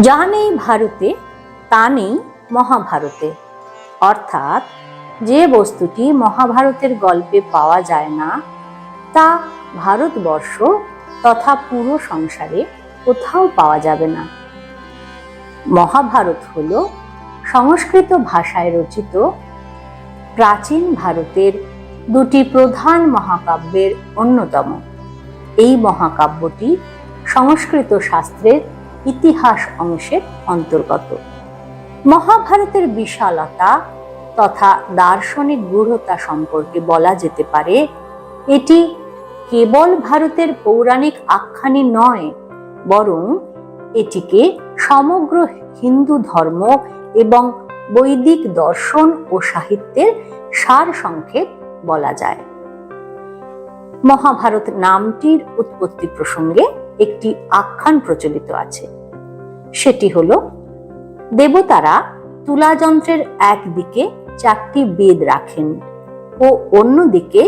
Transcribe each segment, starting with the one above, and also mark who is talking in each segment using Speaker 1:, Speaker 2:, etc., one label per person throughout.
Speaker 1: যা নেই ভারতে, তা নেই মহাভারতে। অর্থাৎ যে বস্তুটি মহাভারতের গল্পে পাওয়া যায় না, তা ভারতবর্ষ তথা পুরো সংসারে কোথাও পাওয়া যাবে না। মহাভারত হল সংস্কৃত ভাষায় রচিত প্রাচীন ভারতের দুটি প্রধান মহাকাব্যের অন্যতম। এই মহাকাব্যটি সংস্কৃত শাস্ত্রের ইতিহাস অংশের অন্তর্গত। মহাভারতের বিশালতা তথা দার্শনিক গূঢ়তা সম্পর্কে বলা যেতে পারে, এটি কেবল ভারতের পৌরাণিক আখ্যানই নয়, বরং এটিকে সমগ্র হিন্দু ধর্ম এবং বৈদিক দর্শন ও সাহিত্যের সার সংক্ষেপ বলা যায়। মহাভারত নামটির উৎপত্তি প্রসঙ্গে একটি আখ্যান প্রচলিত আছে। সেটি হল, দেবতারা তুলাযন্ত্রের একদিকে চারটি বেদ রাখেন ও অন্যদিকে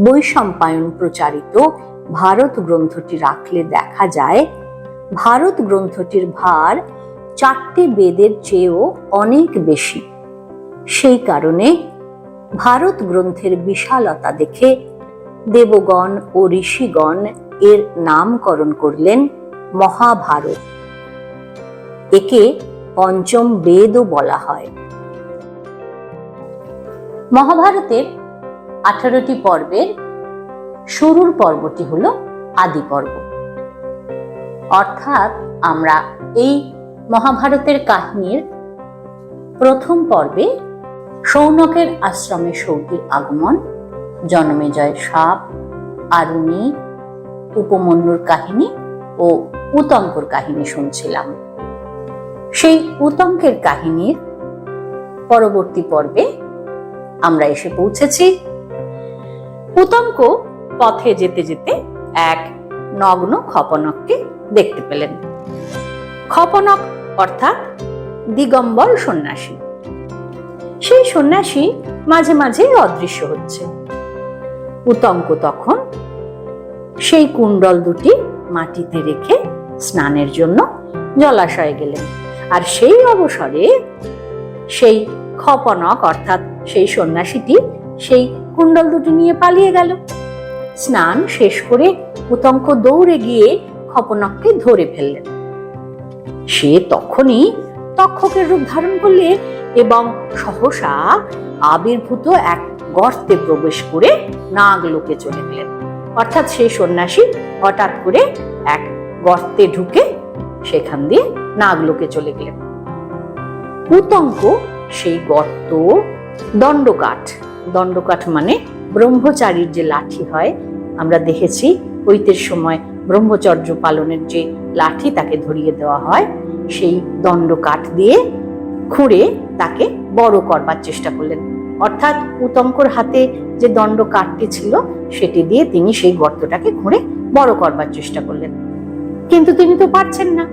Speaker 1: বৈশম্পায়ন প্রচারিত ভারত গ্রন্থটি রাখলে দেখা যায়, ভারত গ্রন্থটির ভার চারটি বেদের চেয়েও অনেক বেশি। সেই কারণে ভারত গ্রন্থের বিশালতা দেখে দেবগণ ও ঋষিগণ এর নামকরণ করলেন মহাভারত। একে পঞ্চম বেদও বলা হয়। মহাভারতের আঠারোটি পর্বের শুরুর পর্বটি হল আদি পর্ব। অর্থাৎ আমরা এই মহাভারতের কাহিনীর প্রথম পর্বে সৌনকের আশ্রমে সৌতির আগমন জনমেজয় সাপ, আরুণী উপমন্যুর কাহিনী ও উতঙ্কর কাহিনী শুনছিলাম। সেই উতঙ্কের কাহিনীর পরবর্তী পর্বে আমরা এসে পৌঁছেছি। উতঙ্ক পথে যেতে যেতে এক নগ্ন খপনককে দেখতে পেলেন। খপনক অর্থাৎ দিগম্বর সন্ন্যাসী। সেই সন্ন্যাসী মাঝে মাঝে অদৃশ্য হচ্ছে। উতঙ্ক তখন সেই কুণ্ডল দুটি মাটিতে রেখে স্নানের জন্য জলাশয়ে গেলেন। আর সেই অবসরে সেই খপনক অর্থাৎ সেই সন্ন্যাসীটি সেই কুণ্ডল দুটি নিয়ে পালিয়ে গেল। স্নান শেষ করে উতঙ্ক দৌড়ে গিয়ে খপনককে ধরে ফেললেন। সে তখনই তক্ষকের রূপ ধারণ করলে এবং সহসা আবির্ভূত এক গর্তে প্রবেশ করে নাগলোকে চলে গেলেন। অর্থাৎ সেই সন্ন্যাসী হঠাৎ করে এক গর্তে ঢুকে সেখান দিয়ে নাগলোকে চলে গেলেন। উতঙ্ক সেই গর্ত দণ্ডকাঠ। দণ্ডকাঠ মানে ব্রহ্মচারীর যে লাঠি হয়, আমরা দেখেছি ঐতের সময় ব্রহ্মচর্য পালনের যে লাঠি তাকে ধরিয়ে দেওয়া হয়, সেই দণ্ডকাঠ দিয়ে খুঁড়ে তাকে বড় করবার চেষ্টা করলেন। অর্থাৎ উতঙ্কর হাতে যে দণ্ড কাঠটি ছিল, সেটি দিয়ে তিনি সেই গর্তটাকে খুঁড়ে বড় করবার চেষ্টা করলেন। কিন্তু তিনি তো পারছেন না।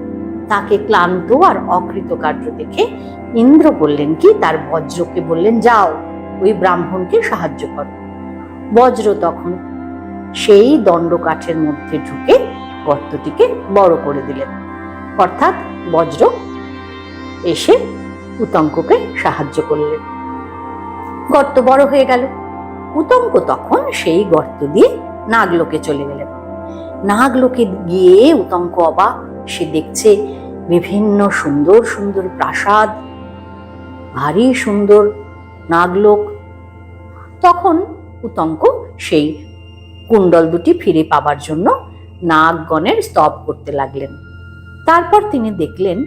Speaker 1: তাকে ক্লান্ত আর অকৃতকার্য দেখে ইন্দ্র বললেন, কি তার বজ্রকে? বললেন, যাও, ওই ব্রাহ্মণকে সাহায্য করো। বজ্র তখন সেই দণ্ড কাঠের মধ্যে ঢুকে গর্তটিকে বড় করে দিলেন। অর্থাৎ বজ্র এসে উতঙ্ককে সাহায্য করলেন। গর্ত বড় হয়ে গেল। উতঙ্ক তখন সেই গর্ত দিয়ে নাগলোকে চলে গেলেন। নাগলোকে গিয়ে উতঙ্ক অবাক, সে দেখছে বিভিন্ন সুন্দর সুন্দর প্রাসাদ, ভারী সুন্দর নাগলোক। তখন উতঙ্ক সেই কুণ্ডল দুটি ফিরে পাবার জন্য নাগগণের স্তব করতে লাগলেন। তারপর তিনি দেখলেন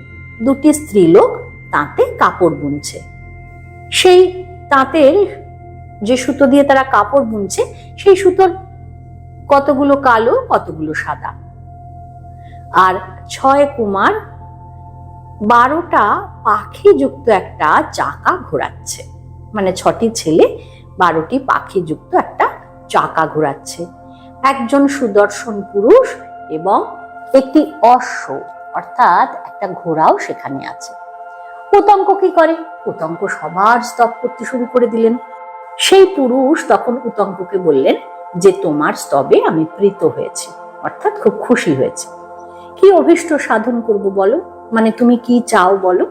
Speaker 1: দুটি স্ত্রীলোক তাঁতে কাপড় বুনছে। সেই তাঁতের যে সুতো দিয়ে তারা কাপড় বুনছে, সেই সুতোর কতগুলো কালো, কতগুলো সাদা। আর ছয় কুমার বারোটা পাখি যুক্ত একটা চাকা ঘোরাচ্ছে। মানে ছটি ছেলে বারোটি পাখি যুক্ত একটা চাকা ঘোরাচ্ছে। একজন সুদর্শন পুরুষ এবং একটি অশ্ব, অর্থাৎ একটা ঘোড়াও সেখানে আছে। উতঙ্ক কি করে? উতঙ্ক সবার স্তব করতে শুরু করে দিলেন। সেই পুরুষ তখন উতঙ্ককে বললেন যে, তোমার স্তবে আমি প্রীত হয়েছি, অর্থাৎ খুব খুশি হয়েছে। কি অভিষ্ট সাধন করব বলো? মানে তুমি কি চাও বলো?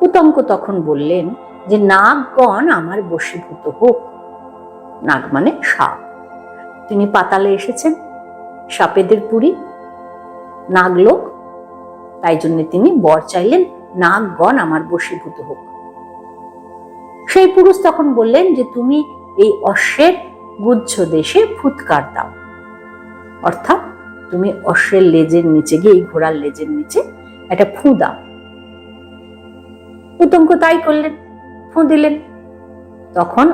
Speaker 1: উতঙ্ক তখন বললেন যে, নাগগণ আমার বশীভূত হোক। নাগ মানে সাপ। তিনি পাতালে এসেছেন, সাপেদের পুরী, নাগলোক। তাই জন্য তিনি বর চাইলেন নাগগণ আমার বশীভূত হোক। সেই পুরুষ তখন বললেন যে, তুমি এই অশ্বের গুচ্ছ দেশে ফুৎকার দাও। অর্থাৎ তুমি অশ্বের লেজের নিচে গিয়ে, এই ঘোড়ার লেজের নিচে একটা ফু দাও। উতঙ্ক তাই করলেন, ফু দিলেন। তখন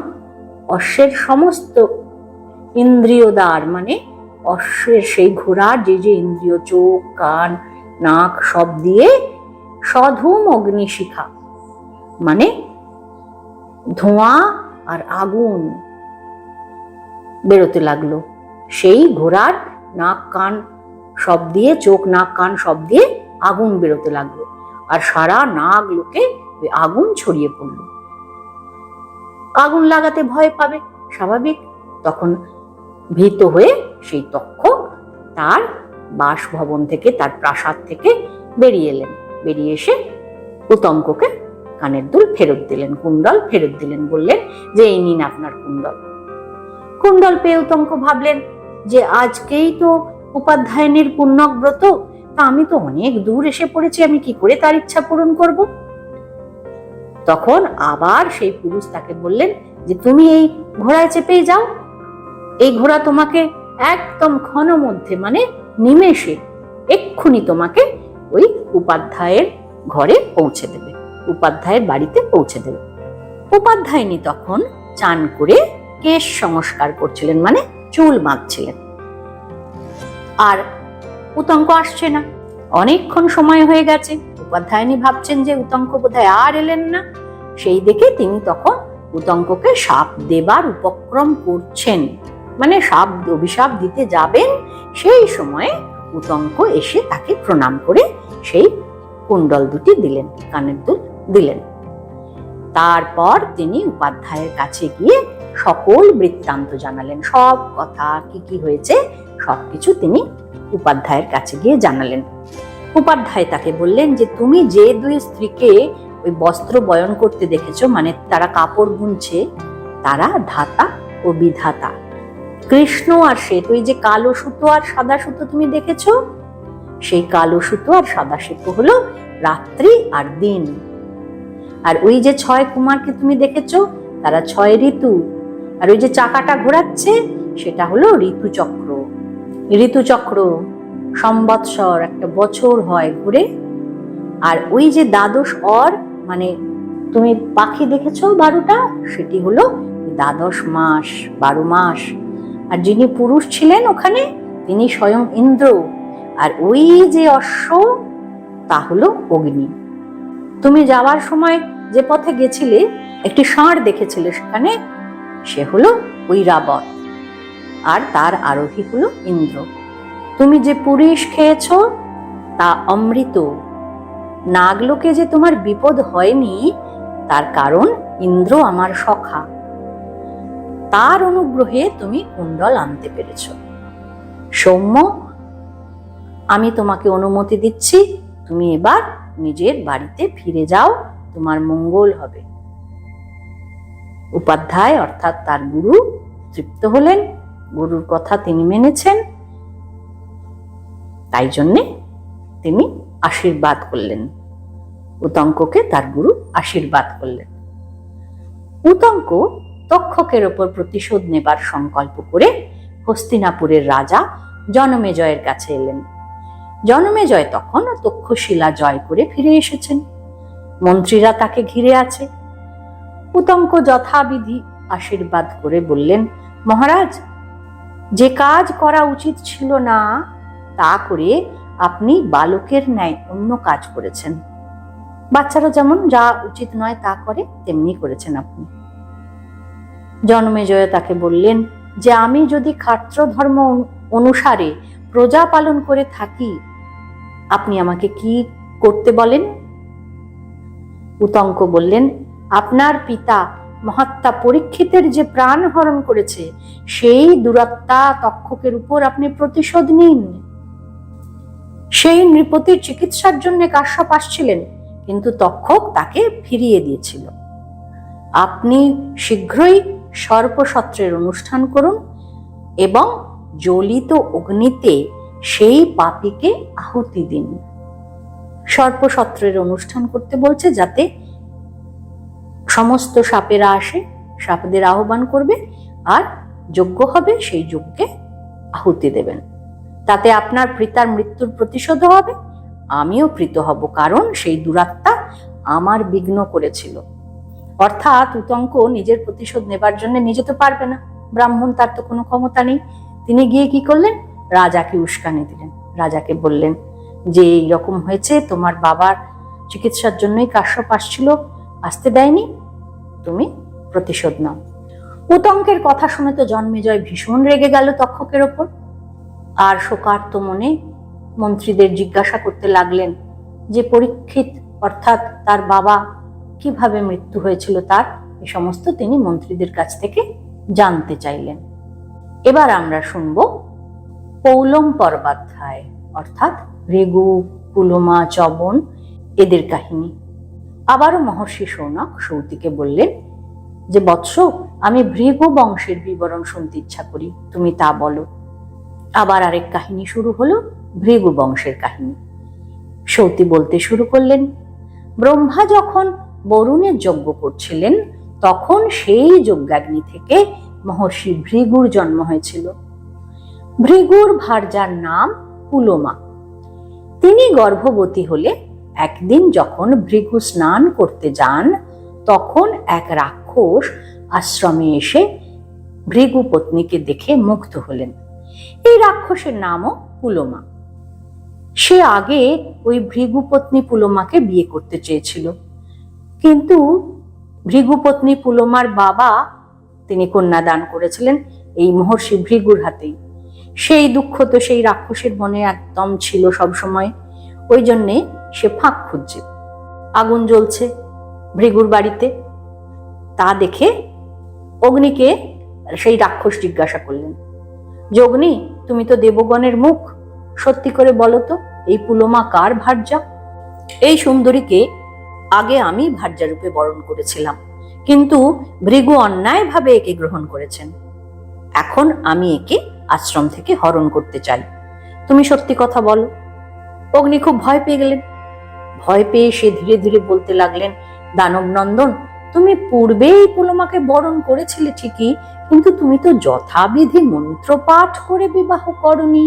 Speaker 1: অশ্বের সমস্ত ইন্দ্রিয় দ্বার মানে অশ্বের সেই ঘোড়ার যে যে ইন্দ্রিয় চোখ, কান, নাক সব দিয়ে সধুম অগ্নিশিখা। মানে ধোঁয়া আর আগুন বেরোতে লাগল। সেই ঘোড়ার নাক কান সব দিয়ে, চোখ, নাক, কান সব দিয়ে আগুন বেরোতে লাগল। আর সারা নাগ লোকে আগুন ছড়িয়ে পড়ল। আগুন লাগাতে ভয় পাবে, স্বাভাবিক। তখন ভীত হয়ে সেই তক্ষ তার বাসভবন থেকে, তার প্রাসাদ থেকে বেরিয়ে এলেন। বেরিয়ে এসে উতঙ্ককে কানের দুল ফেরত দিলেন, কুণ্ডল ফেরত দিলেন, বললেন যে, এই নিন আপনার কুণ্ডল। কুণ্ডল পেয়ে উতঙ্ক ভাবলেন যে, আজকেই তো উপাধ্যায়নের পুণ্যব্রত, তা আমি তো অনেক দূর এসে পড়েছি, আমি কি করে তার ইচ্ছা পূরণ করব? তখন আবার সেই পুরুষ তাকে বললেন যে, তুমি এই ঘোড়ায় চেপেই যাও। এই ঘোড়া তোমাকে একদম ক্ষণ মধ্যে মানে নিমেষে, এক্ষুনি তোমাকে ওই উপাধ্যায়ের ঘরে পৌঁছে দেবে, উপাধ্যায়ের বাড়িতে পৌঁছে দেবে। উপাধ্যায়নী তখন চান করে কেশ সংস্কার করছিলেন মানে চুল বাঁধছিলেন আর উতঙ্ক আসছে না, অনেকক্ষণ সময় হয়ে গেছে। উপাধ্যায়নী ভাবছেন যে উতঙ্ক বোধহয় আর এলেন না। সেই দেখে তিনি তখন উতঙ্ককে সাপ দেবার উপক্রম করছেন মানে সাপ অভিশাপ দিতে যাবেন, সেই সময়ে উতঙ্ক এসে তাকে প্রণাম করে সেই কুণ্ডল দুটি দিলেন কানের দুল দিলেন। তারপর তিনি উপাধ্যায়ের কাছে গিয়ে সকল বৃত্তান্ত জানালেন। সব কথা, কি কি হয়েছে সবকিছু তিনি উপাধ্যায়ের কাছে গিয়ে জানালেন। উপাধ্যায় তাকে বললেন যে, তুমি যে দুই স্ত্রীকে ওই বস্ত্র বয়ন করতে দেখেছ মানে তারা কাপড় বুনছে, তারা ধাতা ও বিধাতা। কৃষ্ণ আর শ্বেত, ওই যে কালো সুতো আর সাদা সুতো তুমি দেখেছ? সেই কালো সুতো আর সাদা সুতো হলো রাত্রি আর দিন। আর ওই যে ছয় কুমারকে তুমি দেখেছ? তারা ছয় ঋতু। আর ওই যে চাকাটা ঘোরাচ্ছে, সেটা হলো ঋতুচক্র। ঋতুচক্র, সম্বৎসর, একটা বছর হয় ঘুরে। আর ওই যে দ্বাদশ অর মানে তুমি পাখি দেখেছ বারোটা? সেটি হলো দ্বাদশ মাস, বারো মাস। আর যিনি পুরুষ ছিলেন ওখানে, তিনি স্বয়ং ইন্দ্র। আর ওই যে অশ্ব, তা হলো অগ্নি। তুমি যাওয়ার সময় যে পথে গেছিলে, একটি ষাঁড় দেখেছিলে সেখানে, সে হলো ঐরাবত আর তার আরোহী হলো ইন্দ্র। তুমি যে পুরিশ খেয়েছ, তা অমৃত। নাগলোকে যে তোমার বিপদ হয়নি, তার কারণ ইন্দ্র আমার সখা। তার অনুগ্রহে তুমি কুণ্ডল আনতে পেরেছ। সৌম্য, আমি তোমাকে অনুমতি দিচ্ছি, তুমি এবার নিজের বাড়িতে ফিরে যাও, তোমার মঙ্গল হবে। উপাধ্যায় অর্থাৎ তার গুরু তৃপ্ত হলেন, গুরুর কথা তিনি মেনেছেন, তাই জন্যে তিনি আশীর্বাদ করলেন। উতঙ্ককে তার গুরু আশীর্বাদ করলেন। উতঙ্ক তক্ষকের ওপর প্রতিশোধ নেবার সংকল্প করে হস্তিনাপুরের রাজা জনমেজয়ের কাছে এলেন। জনমেজয় তখন তক্ষশিলা জয় করে ফিরে এসেছেন। মন্ত্রীরা তাকে ঘিরে আছে। উতঙ্ক যথাবিধি আশীর্বাদ করে বললেন, মহারাজ, যে কাজ করা উচিত ছিল না, তা করে আপনি বালকের ন্যায় অন্য কাজ করেছেন। বাচ্চারা যেমন যা উচিত নয় তা করে, তেমনি করেছেন আপনি। জন্মেজয় তাকে বললেন, যে আমি যদি খাত্র ধর্ম অনুসারে প্রজা পালন করে থাকি, আপনি আমাকে কি করতে বলেন? উতঙ্ক বললেন, আপনার পিতা মহাত্মা পরীক্ষিতের যে প্রাণ হরণ করেছে, সেই দুরাত্মা তক্ষকের উপর আপনি প্রতিশোধ নিন। সেই নৃপতির চিকিৎসার জন্য কাশ্যপ আসছিলেন, কিন্তু তক্ষক তাকে ফিরিয়ে দিয়েছিল। আপনি শীঘ্রই সর্পসত্রের অনুষ্ঠান করুন এবং জ্বলিত অগ্নিতে সেই পাপীকে আহুতি দিন। সর্পসত্রের অনুষ্ঠান করতে বলছে যাতে সমস্ত সাপেরা আসে, সাপদের আহ্বান করবে আর যোগ্য হবে, সেই যজ্ঞে আহুতি দেবেন। তাতে আপনার পিতার মৃত্যুর প্রতিশোধ হবে। আমিও প্রীত হব, কারণ সেই দুরাত্মা আমার বিঘ্ন করেছিল। অর্থাৎ উতঙ্ক নিজের প্রতিশোধ নেবার জন্য নিজে তো পারবে না। ব্রাহ্মণ তার তো কোনো ক্ষমতা নেই। তিনি গিয়ে কি করলেন? রাজাকে উস্কানি দিলেন। রাজাকে বললেন, যে এইরকম হয়েছে, তোমার বাবার চিকিৎসার জন্যই কাশ্যপ আসছিল, আসতে দেয়নি? তুমি প্রতিশোধ নাও। উতঙ্কের কথা শুনে তো জন্মেজয় ভীষণ রেগে গেল তক্ষকের ওপর। আর শোকার্ত মনে মন্ত্রীদের জিজ্ঞাসা করতে লাগলেন, যে পরীক্ষিত, অর্থাৎ তার বাবা কীভাবে মৃত্যু হয়েছিল তার, এ সমস্ত তিনি মন্ত্রীদের কাছ থেকে জানতে চাইলেন। এবার আমরা শুনব পৌলম পর্বাধ্যায়, অর্থাৎ রেগু, পুলমা, চবন, এদের কাহিনী। আবারও মহর্ষি সৌনক সৌতিকে বললেন, যে বৎস, আমি ভৃগু বংশের বিবরণ শুনতে ইচ্ছা করি, তুমি তা বলো। আবার আরেক কাহিনী শুরু হলো ভৃগু বংশের কাহিনী। সৌতি বলতে শুরু করলেন, ব্রহ্মা যখন বরুণের যজ্ঞ করছিলেন, তখন সেই যজ্ঞাগ্নি থেকে মহর্ষি ভৃগুর জন্ম হয়েছিল। ভৃগুর ভার্যার নাম পুলোমা। তিনি গর্ভবতী হলে একদিন যখন ভৃগু স্নান করতে যান, তখন এক রাক্ষস আশ্রমে এসে ভৃগু পত্নীকে দেখে মুগ্ধ হলেন। এই রাক্ষসের নামও পুলোমা। সে আগে ওই ভৃগুপত্নী পুলোমাকে বিয়ে করতে চেয়েছিল। কিন্তু ভৃগুপত্নী পুলোমার বাবা তিনি কন্যা দান করেছিলেন এই মহর্ষি ভৃগুর হাতেই। সেই দুঃখ তো সেই রাক্ষসের মনে একদম ছিল সব সময় ওই জন্যে সে ফাঁক খুঁজছে। আগুন জ্বলছে ভৃগুর বাড়িতে। তা দেখে অগ্নিকে সেই রাক্ষস জিজ্ঞাসা করলেন, যে অগ্নি, তুমি তো দেবগণের মুখ। সত্যি করে বলো তো, এই পুলোমা কার ভার্যা? এই সুন্দরীকে আগে আমি ভার্যা রূপে বরণ করেছিলাম, কিন্তু ভৃগু অন্যায়ভাবে একে গ্রহণ করেছেন। এখন আমি একে আশ্রম থেকে হরণ করতে চাই। তুমি সত্যি কথা বলো। অগ্নি খুব ভয় পেয়ে গেলেন। ভয় পেয়ে সে ধীরে ধীরে বলতে লাগলেন, দানব নন্দন, তুমি পূর্বেই পুলমাকে বরণ করেছিলে ঠিকই, কিন্তু তুমি তো যথাবিধি মন্ত্র পাঠ করে বিবাহ করনি।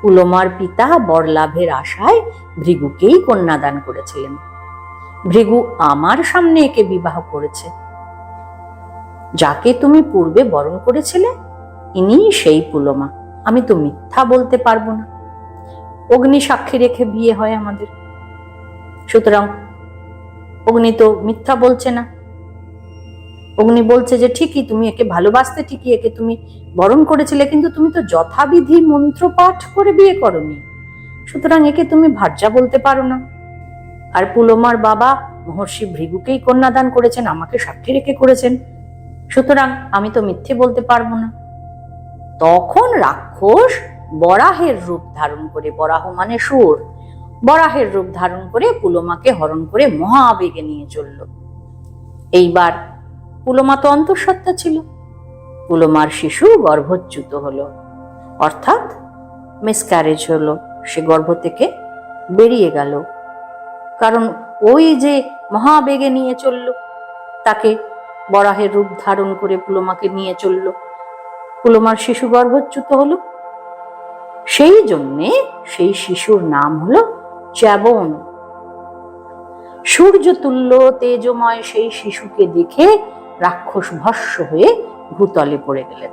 Speaker 1: পুলমার পিতা বরলাভের আশায় ভৃগুকেই কন্যাদান করেছিলেন। ভৃগু আমার সামনে একে বিবাহ করেছে। যাকে তুমি পূর্বে বরণ করেছিলে ইনি সেই পুলোমা। আমি তো মিথ্যা বলতে পারব না। অগ্নি সাক্ষী রেখে বিয়ে হয় আমাদের। সুতরাং অগ্নি তো মিথ্যা বলছে না। অগ্নি বলছে যে ঠিকই তুমি একে ভালোবাসতে ঠিকই, একে তুমি বরণ করেছিলে, কিন্তু তুমি তো যথাবিধি মন্ত্র পাঠ করে বিয়ে করনি। সুতরাং একে তুমি ভার্যা বলতে পারো না। আর পুলোমার বাবা মহর্ষি ভৃগুকেই কন্যাদান করেছেন, আমাকে সাক্ষী রেখে করেছেন। সুতরাং আমি তো মিথ্যে বলতে পারব না। তখন রাক্ষস বরাহের রূপ ধারণ করে, বরাহ মানে সুর, বরাহের রূপ ধারণ করে পুলোমাকে হরণ করে মহাবেগে নিয়ে চলল। এইবার পুলোমা তো অন্তঃসত্ত্বা ছিল। পুলোমার শিশু গর্ভচ্যুত হলো। অর্থাৎ মিসক্যারেজ হলো। সে গর্ভ থেকে বেরিয়ে গেল। কারণ ওই যে মহাবেগে নিয়ে চলল, তাকে বরাহের রূপ ধারণ করে পুলোমাকে নিয়ে চলল। পুলোমার শিশু গর্ভচ্যুত হলো। সেই জন্যে সেই শিশুর নাম হলো চ্যাবন। সূর্যতুল্য তেজময় সেই শিশুকে দেখে রাক্ষস ভস্য হয়ে ভূতলে পড়ে গেলেন।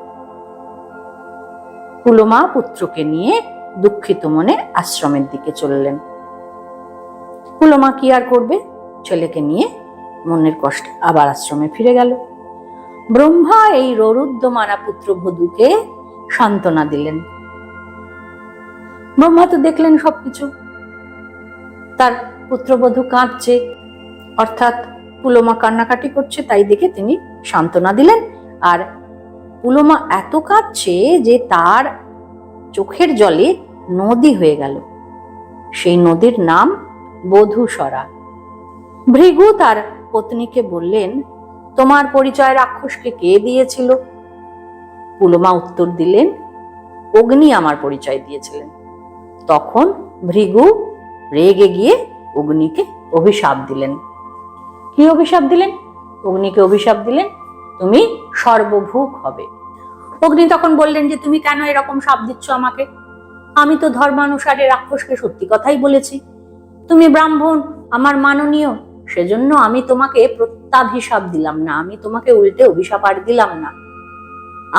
Speaker 1: পুলোমা পুত্রকে নিয়ে দুঃখিত মনে আশ্রমের দিকে চললেন। পুলোমা কি আর করবে? ছেলেকে নিয়ে মনের কষ্টে আবার আশ্রমে ফিরে গেল। ব্রহ্মা এই ররুদ্যমানা পুত্র বধূকে সান্ত্বনা দিলেন। ব্রহ্মা তো দেখলেন সবকিছু। তার পুত্রবধূ কাঁদছে, অর্থাৎ পুলোমা কান্নাকাটি করছে, তাই দেখে তিনি সান্ত্বনা দিলেন। আর পুলোমা এত কাঁদছে যে তার চোখের জলে নদী হয়ে গেল। সেই নদীর নাম বধূসরা। ভৃগু তার পত্নীকে বললেন, তোমার পরিচয় রাক্ষসকে কে দিয়েছিল? পুলমা উত্তর দিলেন, অগ্নি আমার পরিচয় দিয়েছিলেন। তখন ভৃগু রেগে গিয়ে অগ্নিকে অভিশাপ দিলেন। কি অভিশাপ দিলেন? অগ্নিকে অভিশাপ দিলেন, তুমি সর্বভূক হবে। অগ্নি তখন বললেন যে, তুমি কেন এরকম সাপ দিচ্ছ আমাকে? আমি তো ধর্মানুসারে রাক্ষসকে সত্যি কথাই বলেছি। তুমি ব্রাহ্মণ, আমার মাননীয়। সেজন্য আমি তোমাকে প্রত্যাভিশাপ দিলাম না, আমি তোমাকে উল্টে অভিশাপ আর দিলাম না।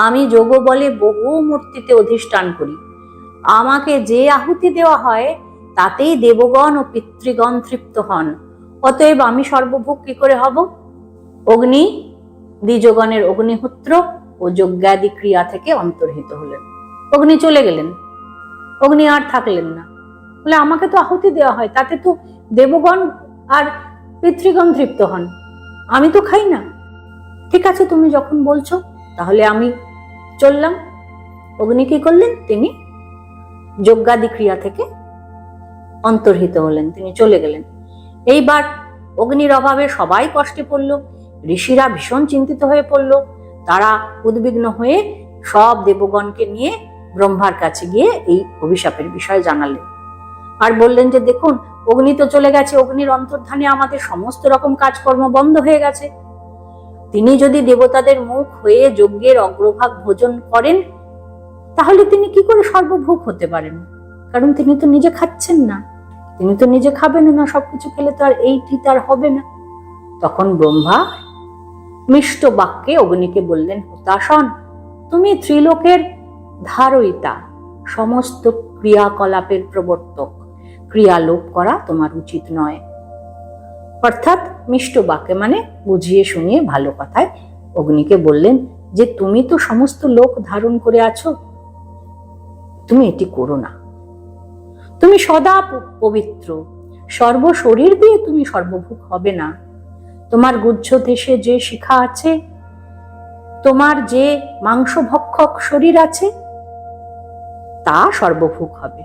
Speaker 1: আমি যোগ বলে বহু মূর্তিতে অধিষ্ঠান করি। আমাকে যে আহুতি দেওয়া হয়, তাতেই দেবগণ ও পিতৃগণ তৃপ্ত হন। অতএব আমি সর্বভোগ কি করে হব? অগ্নি, দ্বিজগণের অগ্নিহোত্র ও যজ্ঞাদি ক্রিয়া থেকে অন্তর্হিত হলেন। অগ্নি চলে গেলেন। অগ্নি আর থাকলেন না। বলে আমাকে তো আহুতি দেওয়া হয়, তাতে তো দেবগণ আর পিতৃগণ তৃপ্ত হন। আমি তো খাই না। ঠিক আছে, তুমি যখন বলছো, তাহলে আমি চললাম। অগ্নি কি করলেন? তিনি যজ্ঞাদি ক্রিয়া থেকে অন্তর্হিত হলেন, তিনি চলে গেলেন। এইবার অগ্নির অভাবে সবাই কষ্টে পড়ল, ঋষিরা ভীষণ চিন্তিত হয়ে পড়ল। তারা উদ্বিগ্ন হয়ে সব দেবগণকে নিয়ে ব্রহ্মার কাছে গিয়ে এই অভিশাপের বিষয় জানালেন। আর বললেন যে দেখুন, অগ্নি তো চলে গেছে, অগ্নির অন্তর্ধানে আমাদের সমস্ত রকম কাজকর্ম বন্ধ হয়ে গেছে। তিনি যদি দেবতাদের মুখ হয়ে যজ্ঞের অগ্রভাগ ভোজন করেন, তাহলে তিনি কি করে সর্বভোগ হতে পারেন? কারণ তিনি তো নিজে খাচ্ছেন না। তিনি তো নিজে খাবেন না, সবকিছু খেলে তো আর এইটি তার হবে না। তখন ব্রহ্মা মিষ্ট বাক্যে অগ্নিকে বললেন, হতাশন, তুমি ত্রিলোকের ধারয়িতা, সমস্ত ক্রিয়াকলাপের প্রবর্তক। ক্রিয়া লোপ করা তোমার উচিত নয়। অর্থাৎ মিষ্ট বাক্যে মানে বুঝিয়ে শুনিয়ে ভালো কথায় অগ্নিকে বললেন, যে তুমি তো সমস্ত লোক ধারণ করে আছো, তুমি এটি করো না। তুমি সদা পবিত্র। সর্ব শরীর দিয়ে তুমি সর্বভূক হবে না। তোমার গুজ্জ দেশে যে শিখা আছে, তোমার যে মাংসভক্ষক শরীর আছে, তা সর্বভূক হবে।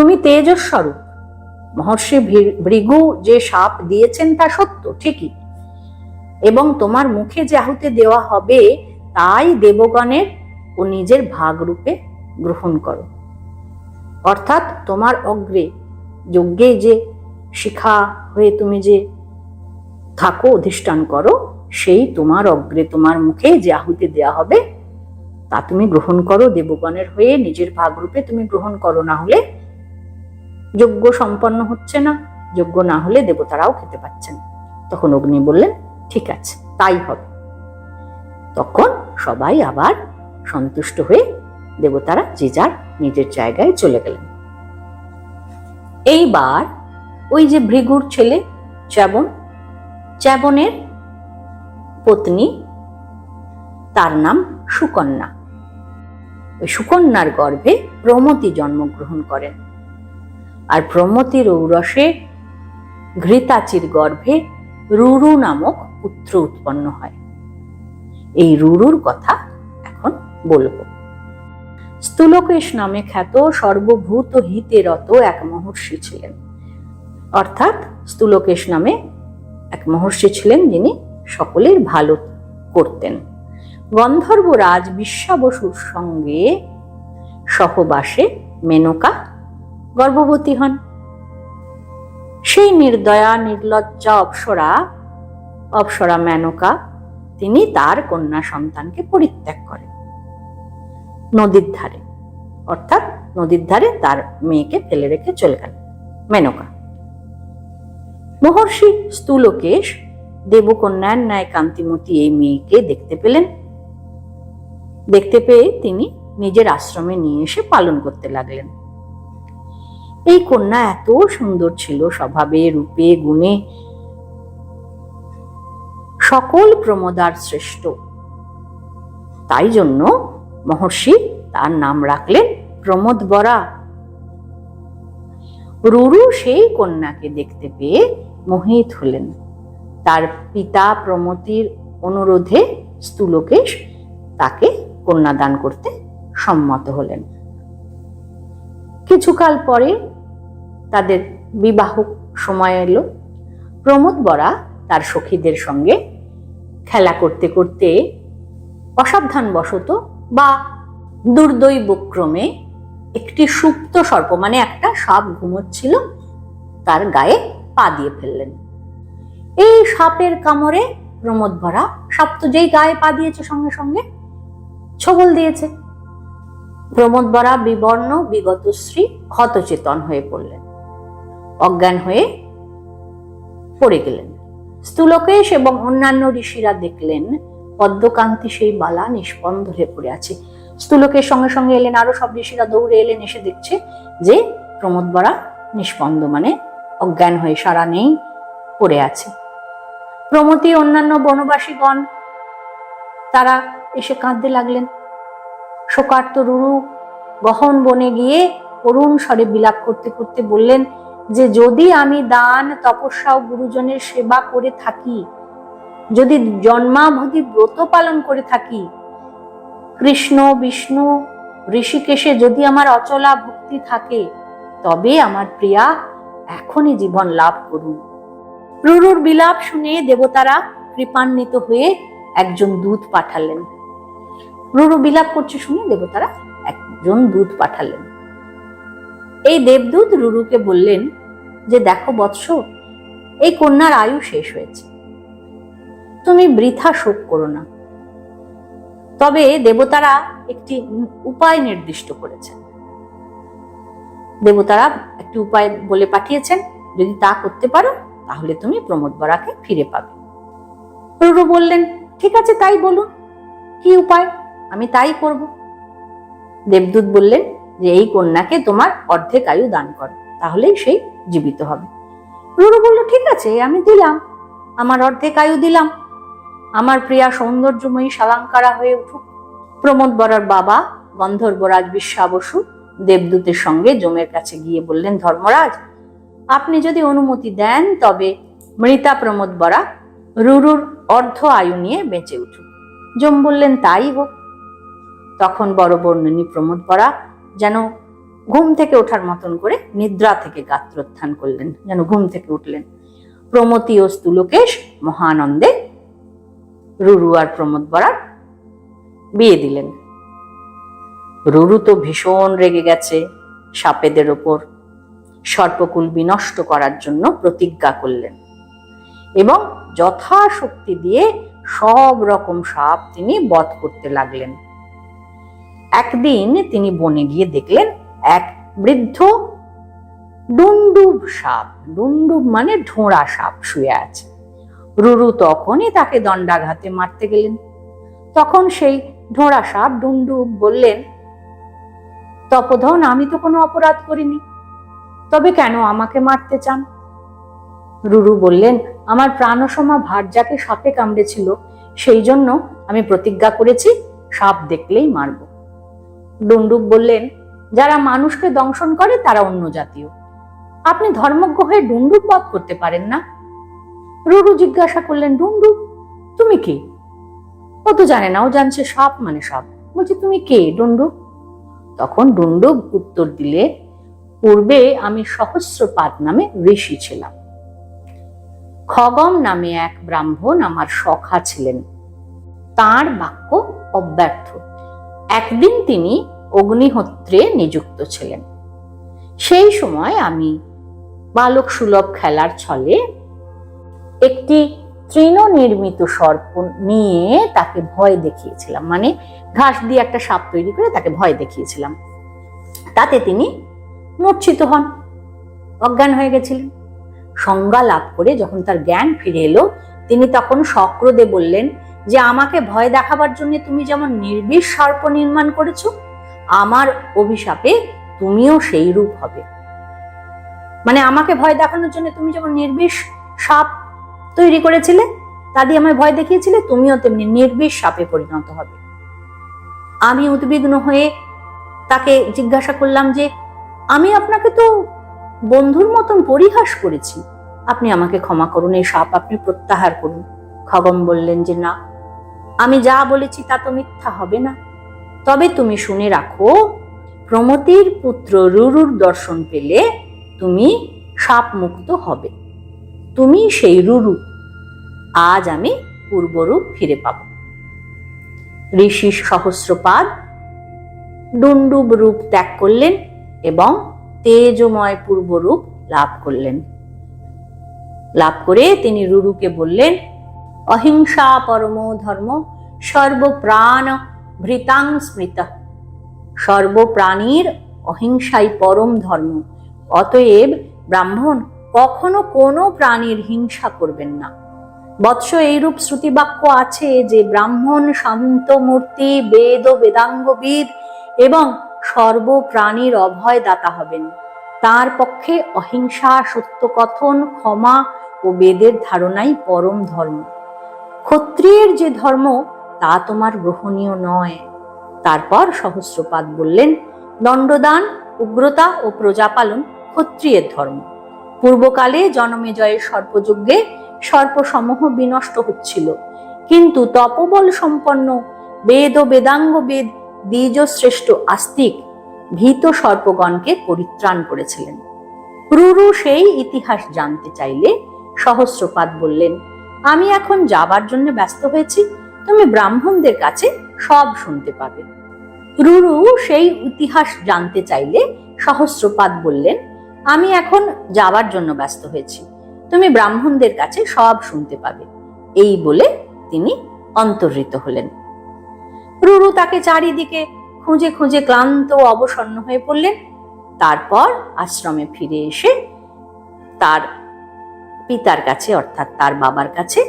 Speaker 1: তুমি তেজস্বরূপ। মহর্ষি ভৃগু যে সাপ দিয়েছেন তা সত্য, ঠিকই। এবং তোমার মুখে যে আহুতি দেওয়া হবে, তাই দেবগণের ও নিজের ভাগ রূপে গ্রহণ করো। অর্থাৎ তোমার অগ্রে যজ্ঞে যে শিখা হয়ে তুমি যে থাকো, অধিষ্ঠান করো, সেই তোমার অগ্রে তোমার মুখে যে আহুতি দেয়া হবে, তা তুমি গ্রহণ করো। দেবগণের হয়ে নিজের ভাগরূপে তুমি গ্রহণ করো না হলে যজ্ঞ সম্পন্ন হচ্ছে না যজ্ঞ না হলে দেবতারাও খেতে পাচ্ছেন তখন অগ্নি বললেন, ঠিক আছে, তাই হবে। তখন সবাই আবার সন্তুষ্ট হয়ে দেবতারা যে যার নিজের জায়গায় চলে গেলেন। এইবার ওই যে ভৃগুর ছেলে, চ্যাবন, চ্যাবনের পত্নী, তার নাম সুকন্যা। ওই সুকন্যার গর্ভে প্রমতি জন্মগ্রহণ করেন। আর প্রমতির ঔরসে ঘৃতাচির গর্ভে রুরু নামক পুত্র উৎপন্ন হয়। এই রুরুর কথা এখন বলব। স্থূলকেশ নামে খ্যাত সর্বভূত হিতে রত এক মহর্ষি ছিলেন। অর্থাৎ স্থূলকেশ নামে এক মহর্ষি ছিলেন যিনি সকলের ভালো করতেন। গন্ধর্বরাজ বিশ্বাবসুর সঙ্গে সহবাসে মেনকা গর্ভবতী হন। সেই নির্দয়া, নির্লজ্জা অপ্সরা অপ্সরা মেনকা, তিনি তার কন্যা সন্তানকে পরিত্যাগ করেন। নদীর ধারে, অর্থাৎ নদীর ধারে তার মেয়েকে ফেলে রেখে চলে গেল মেনকা। মহর্ষি স্থূলকেশ দেবকন্যার ন্যায় কান্তিমতী এই মেয়েকে দেখতে পেলেন। দেখতে পেয়ে তিনি নিজের আশ্রমে নিয়ে এসে পালন করতে লাগলেন। এই কন্যা এত সুন্দর ছিল স্বভাবে, রূপে, গুণে। সকল প্রমোদার শ্রেষ্ঠ। তাই জন্য মহর্ষি তার নাম রাখলেন প্রমোদ বরা। রুরু সেই কন্যাকে দেখতে পেয়ে মোহিত হলেন। তার পিতা প্রমতির অনুরোধে স্থূলকেশ তাকে কন্যাদান করতে সম্মত হলেন। কিছুকাল পরে তাদের বিবাহ সময় এলো। প্রমোদ বরা তার সখীদের সঙ্গে খেলা করতে করতে অসাবধানবশত বা দুর্দৈবক্রমে একটি সুপ্ত সর্প মানে একটা সাপ ঘুমোচ্ছিল, তার গায়ে পা দিয়ে ফেললেন। এই সাপের কামড়ে প্রমোদ ভরা সাপ তো যেই গায়ে পা দিয়েছে সঙ্গে সঙ্গে, ছবল দিয়েছে। প্রমোদ বরা বিবর্ণ বিগতশ্রী ক্ষতচেতন হয়ে পড়লেন। অজ্ঞান হয়ে পড়ে গেলেন। স্থূলকেশ এবং অন্যান্য ঋষিরা দেখলেন পদ্মকান্তি সেই বালা নিষ্পন্দ হয়ে পড়ে আছে। স্থূলকের সঙ্গে সঙ্গে এলেন, আরও সব ঋষিরা দৌড়ে এলেন, এসে দেখছে যে প্রমোদ বরা নিষ্পন্দ মানে অজ্ঞান হয়ে সারা নেই পড়ে আছে। প্রমতি, অন্যান্য বনবাসীগণ, তারা এসে কাঁদতে লাগলেন। শোকার্ত রুরু গহন বনে গিয়ে করুণ স্বরে বিলাপ করতে করতে বললেন যে যদি আমি দান, তপস্যা ও গুরুজনের সেবা করে থাকি, যদি জন্মাবধি ব্রত পালন করে থাকি, কৃষ্ণ, বিষ্ণু, ঋষিকেশে যদি আমার অচলা ভক্তি থাকে, তবে আমার প্রিয়া এখনই জীবন লাভ করুন। রুরুর বিলাপ শুনে দেবতারা কৃপান্বিত হয়ে একজন দূত পাঠালেন। রুরু বিলাপ করছে শুনে দেবতারা একজন দূত পাঠালেন। এই দেবদূত রুরুকে বললেন, যে দেখো বৎস, এই কন্যার আয়ু শেষ হয়েছে। তুমি বৃথা শোক করো না। তবে দেবতারা একটি উপায় নির্দিষ্ট করেছেন। দেবতারা একটি উপায় বলে পাঠিয়েছেন, যদি তা করতে পারো, তাহলে তুমি প্রমোদ বরাকে ফিরে পাবে। রুরু বললেন, ঠিক আছে, তাই বলুন। কি উপায়? আমি তাই করব। দেবদূত বললেন যে এই কন্যাকে তোমার অর্ধেক আয়ু দান করো, তাহলেই সেই জীবিত হবে। রুরু বলল, ঠিক আছে, আমি দিলাম। আমার অর্ধেক আয়ু দিলাম। আমার প্রিয়া সৌন্দর্যময়ী শালাঙ্কারা হয়ে উঠুক। প্রমোদ বরার বাবা গন্ধর্বরাজ বিশ্বাবসু দেবদূতের সঙ্গে জমের কাছে গিয়ে বললেন, ধর্মরাজ, আপনি যদি অনুমতি দেন, তবে মৃতা প্রমোদ বরা রুরুর অর্ধ আয়ু নিয়ে বেঁচে উঠুক। জম বললেন, তাই হোক। তখন বড় বর্ণনী প্রমোদ বরা যেন ঘুম থেকে ওঠার মতন করে নিদ্রা থেকে গাত্রোত্থান করলেন, যেন ঘুম থেকে উঠলেন। প্রমতি ও স্থুলকেশ মহানন্দে রুরু আর প্রমোদ বরার বিয়ে দিলেন। রুরু তো ভীষণ রেগে গেছে সাপেদের ওপর। সর্পকুল বিনষ্ট করার জন্য প্রতিজ্ঞা করলেন এবং যথাশক্তি দিয়ে সব রকম সাপ তিনি বধ করতে লাগলেন। একদিন তিনি বনে গিয়ে দেখলেন এক বৃদ্ধ ডুন্ডুব সাপ। ডুন্ডুব মানে ঢোঁড়া সাপ শুয়ে আছে। রুরু তখনই তাকে দণ্ডাঘাতে মারতে গেলেন। তখন সেই ঢোঁড়া সাপ ডুন্ডুব বললেন, তপধন, আমি তো কোনো অপরাধ করিনি। তবে কেন আমাকে মারতে চান? রুরু বললেন, আমার প্রাণসমা ভার্যাকে সাপে কামড়েছিল। সেই জন্য আমি প্রতিজ্ঞা করেছি, সাপ দেখলেই মারব। ডুন্ডুব বললেন, যারা মানুষকে দংশন করে, তারা অন্য জাতীয়। আপনি ধর্মজ্ঞ হয়ে ডুন্ডুব বধ করতে পারেন না? রুরু জিজ্ঞাসা করলেন ডুন্ডুব তুমি কে? ও তো জানে না, ও জানছে সব মানে সব বলছে, তুমি কে ডুন্ডুব তখন ডুন্ডুব উত্তর দিলে, পূর্বে আমি সহস্রপাত নামে ঋষি ছিলাম। খগম নামে এক ব্রাহ্মণ আমার সখা ছিলেন। তার বাক্য অব্যর্থ। একদিন তিনি অগ্নিহোত্রে নিযুক্ত ছিলেন। সেই সময় আমি বালক সুলভ খেলার ছলে একটি তৃণ নির্মিত সর্প নিয়ে তাকে ভয় দেখিয়েছিলাম। মানে ঘাস দিয়ে একটা সাপ তৈরি করে তাকে ভয় দেখিয়েছিলাম। তাতে তিনি মূর্ছিত হন, অজ্ঞান হয়ে গেছিলেন। সংজ্ঞা লাভ করে যখন তার জ্ঞান ফিরে এলো, তিনি তখন শক্রদে বললেন যে আমাকে ভয় দেখাবার জন্য তুমি যেমন নির্বিষ সর্প নির্মাণ করেছ, আমার অভিশাপে তুমিও সেই রূপ হবে। মানে আমাকে ভয় দেখানোর জন্য তুমি যেমন নির্বিষ সাপ তৈরি করেছিলে, তা দিয়ে আমায় ভয় দেখিয়েছিলে, তুমিও তেমনি নির্বিষ সাপে পরিণত হবে। আমি উদ্বিগ্ন হয়ে তাকে জিজ্ঞাসা করলাম যে, আমি আপনাকে তো বন্ধুর মতন পরিহাস করেছি। আপনি আমাকে ক্ষমা করুন, এই সাপ আপনি প্রত্যাহার করুন। খগম বললেন যে, না আমি যা বলেছি তা তো মিথ্যা হবে না। তবে তুমি শুনে রাখো, প্রমতির পুত্র রুরুর দর্শন পেলে তুমি সাপ মুক্ত হবে। তুমি সেই রুরু। আজ আমি পূর্বরূপ ফিরে পাব। ঋষি সহস্রপাদ ডুন্ডুব রূপ ত্যাগ করলেন এবং তেজময় পূর্বরূপ লাভ করলেন। লাভ করে তিনি রুরুকে বললেন অহিংসা পরম ধর্ম সর্বপ্রাণ ভৃতাং স্মৃত। সর্বপ্রাণীর অহিংসাই পরম ধর্ম। অতএব ব্রাহ্মণ কখনো কোনো প্রাণীর হিংসা করবেন না। বৎস এইরূপ শ্রুতিবাক্য আছে যে ব্রাহ্মণ শান্ত মূর্তি, বেদ ও বেদাঙ্গবিদ এবং সর্বপ্রাণীর অভয় দাতা হবেন। তার পক্ষে অহিংসা, সত্যকথন, ক্ষমা ও বেদের ধারণাই পরম ধর্ম। ক্ষত্রিয়ের যে ধর্ম, তা তোমার গ্রহণীয় নয়। তারপর সহস্রপাদ বললেন, দণ্ডদান, উগ্রতা ও প্রজাপালন ক্ষত্রিয়ের ধর্ম। পূর্বকালে জনমেজয়ের সর্পযজ্ঞে সর্পসমূহ বিনষ্ট হচ্ছিল। কিন্তু তপবল সম্পন্ন বেদ ও বেদাঙ্গ বেদ দ্বিজ শ্রেষ্ঠ আস্তিক ভীত সর্পগণকে পরিত্রাণ করেছিলেন। রুরু সেই ইতিহাস জানতে চাইলে সহস্রপাদ বললেন আমি এখন যাবার জন্য ব্যস্ত হয়েছি, তুমি ব্রাহ্মণদের কাছে সব শুনতে পাবে। রুরু সেই ইতিহাস জানতে চাইলে সহস্রপাদ বললেন, আমি এখন যাবার জন্য ব্যস্ত হয়েছি, তুমি ব্রাহ্মণদের কাছে সব শুনতে পাবে। এই বলে তিনি অন্তর্হিত হলেন। রুরু তাকে চারিদিকে খুঁজে খুঁজে ক্লান্ত অবসন্ন হয়ে পড়লেন। তারপর আশ্রমে ফিরে এসে তার পিতার কাছে, অর্থাৎ তার বাবার কাছে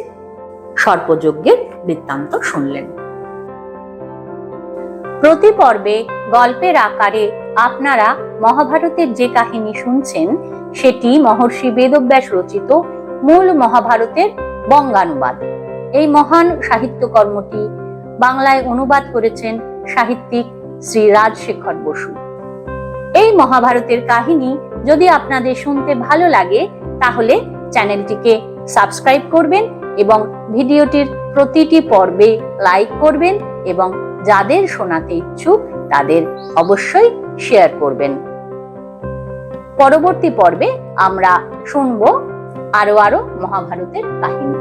Speaker 1: সর্পযজ্ঞের বৃত্তান্ত শুনলেন। প্রতি পর্বে গল্পের আকারে আপনারা মহাভারতের যে কাহিনী শুনছেন, সেটি মহর্ষি বেদব্যাস রচিত মূল মহাভারতের বঙ্গানুবাদ। এই মহান সাহিত্যকর্মটি বাংলায় অনুবাদ করেছেন সাহিত্যিক শ্রী রাজশেখর বসু। এই মহাভারতের কাহিনী যদি আপনাদের শুনতে ভালো লাগে, তাহলে চ্যানেলটিকে সাবস্ক্রাইব করবেন এবং ভিডিওটির প্রতিটি পর্বে লাইক করবেন এবং যাদের শোনাতে ইচ্ছুক তাদের অবশ্যই শেয়ার করবেন। পরবর্তী পর্বে আমরা শুনব আরও আরও মহাভারতের কাহিনী।